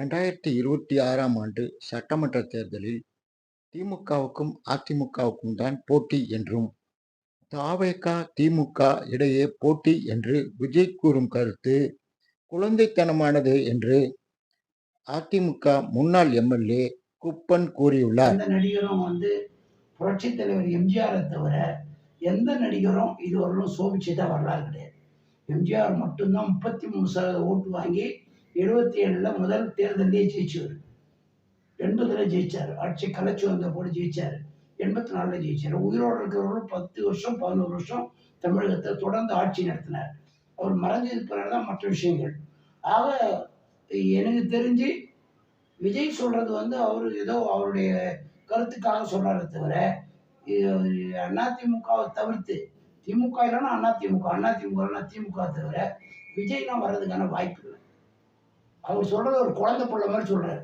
ரெண்டாயிரத்தி இருபத்தி ஆறாம் ஆண்டு சட்டமன்ற தேர்தலில் திமுகவுக்கும் அதிமுகவுக்கும் தான் போட்டி என்றும் தாவேகா திமுக இடையே போட்டி என்று விஜய் கூறும் கருத்து குழந்தைத்தனமானது என்று அதிமுக முன்னாள் எம்எல்ஏ குப்பன் கூறியுள்ளார். எந்த நடிகரும் வந்து புரட்சி தலைவர் எம்ஜிஆரை தவிர எந்த நடிகரும் இதுவரையிலும் சோபிச்சுதான் வரலாறு கிடையாது. எம்ஜிஆர் மட்டும்தான் முப்பத்தி மூணு சதவீத ஓட்டு வாங்கி எழுபத்தி ஏழில் முதல் தேர்தலே ஜெயிச்சவர். எண்பதில் ஜெயிச்சார். ஆட்சி கலைச்சு வந்த போது ஜெயிச்சார். எண்பத்தி நாலில் ஜெயிச்சார். உயிரோடு இருக்கிறவர்களும் பத்து வருஷம் பதினோரு வருஷம் தமிழகத்தை தொடர்ந்து ஆட்சி நடத்தினார். அவர் மறைஞ்சது பிறகு தான் மற்ற விஷயங்கள். ஆக எனக்கு தெரிஞ்சு விஜய் சொல்றது வந்து அவர் ஏதோ அவருடைய கருத்துக்காக சொல்றாரு தவிர அதிமுகவை தவிர்த்து திமுக இல்லைன்னா அதிமுக அதிமுக இல்லைன்னா திமுக தவிர விஜய்லாம் வர்றதுக்கான வாய்ப்பு இல்லை. அவர் சொல்றது ஒரு குழந்தை பிள்ளை மாதிரி சொல்றாரு.